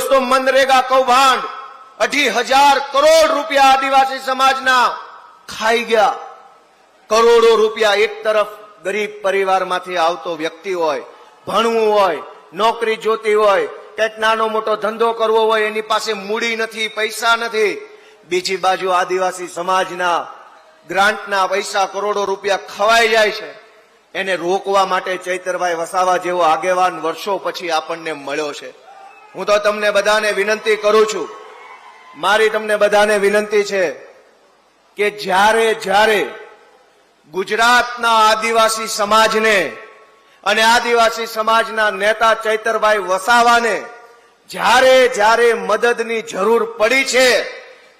દોસ્તો, મનરેગા કૌભાંડ. અઢી હજાર કરોડ રૂપિયા આદિવાસી સમાજના ખાઈ ગયા. કરોડો રૂપિયા એક તરફ ગરીબ પરિવારમાંથી આવતો વ્યક્તિ હોય, ભણવું હોય, નોકરી જોતી હોય, કંઈક નાનો મોટો ધંધો કરવો હોય, એની પાસે મૂડી નથી, પૈસા નથી. બીજી બાજુ આદિવાસી સમાજના ગ્રાન્ટના પૈસા કરોડો રૂપિયા ખવાઈ જાય છે. એને રોકવા માટે ચૈતરભાઈ વસાવા જેવો આગેવાન વર્ષો પછી આપણને મળ્યો છે. હું તો તમને બધાને વિનંતી કરું છું. મારી તમને બધાને વિનંતી છે કે જ્યારે જ્યારે ગુજરાતના આદિવાસી સમાજને અને આદિવાસી સમાજના નેતા ચૈતરભાઈ વસાવાને જ્યારે જ્યારે મદદની જરૂર પડી છે,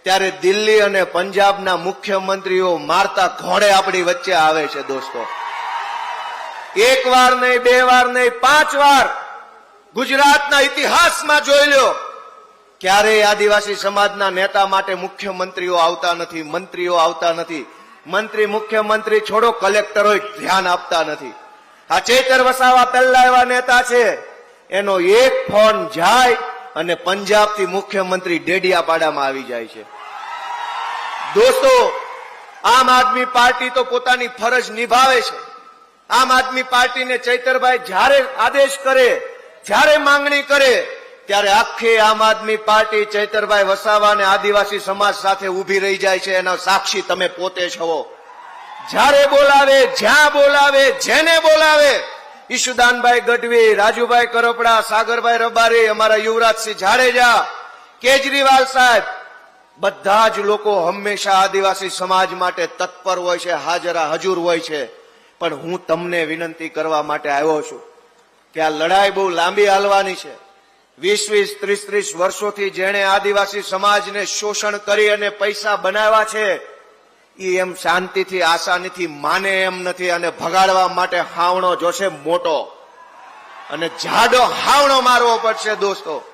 ત્યારે દિલ્હી અને પંજાબના મુખ્યમંત્રીઓ મારતા ઘોડે આપણી વચ્ચે આવે છે દોસ્તો. એક વાર નહીં, બે વાર નહીં, પાંચ વાર ગુજરાતના ઇતિહાસમાં જોઈ લ્યો. ક્યારેય આદિવાસી સમાજના નેતા માટે મુખ્યમંત્રીઓ આવતા નથી, મંત્રીઓ આવતા નથી. મંત્રી, મુખ્યમંત્રી છોડો કલેક્ટરો ધ્યાન આપતા નથી. આ ચેતર વસાવા પહેલા એવા નેતા છે. એનો એક ફોન જાય અને પંજાબથી મુખ્યમંત્રી ડેડિયાપાડામાં આવી જાય છે. દોસ્તો, આમ આદમી પાર્ટી તો પોતાની ફરજ નિભાવે છે. આમ આદમી પાર્ટીને ચૈતરભાઈ જ્યારે આદેશ કરે જ્યારે માંગણી કરે, ત્યારે આખી આમ આદમી પાર્ટી ચૈતરભાઈ વસાવા અને આદિવાસી સમાજ સાથે ઊભી રહી જાય છે. એના સાક્ષી તમે પોતે છો જ્યારે બોલાવે, જ્યાં બોલાવે, જેને બોલાવે, ઈશુદાનભાઈ ગઢવી, રાજુભાઈ કરપડા, સાગરભાઈ રબારી, અમારા યુવરાજસિંહ જાડેજા, કેજરીવાલ સાહેબ, બધા જ લોકો હંમેશા આદિવાસી સમાજ માટે તત્પર હોય છે, હાજરા હજુર હોય છે. પણ હું તમને વિનંતી કરવા માટે આવ્યો છું. કે આ લડાઈ બહુ લાંબી હાલવાની છે. વીસ વીસ ત્રીસ ત્રીસ વર્ષોથી જેણે આદિવાસી સમાજને શોષણ કરી અને પૈસા બનાવ્યા છે, એ એમ શાંતિથી, આસાનીથી માને એમ નથી અને ભગાડવા માટે હાવણો જોશે મોટો. અને જાડો હાવણો મારવો પડશે દોસ્તો.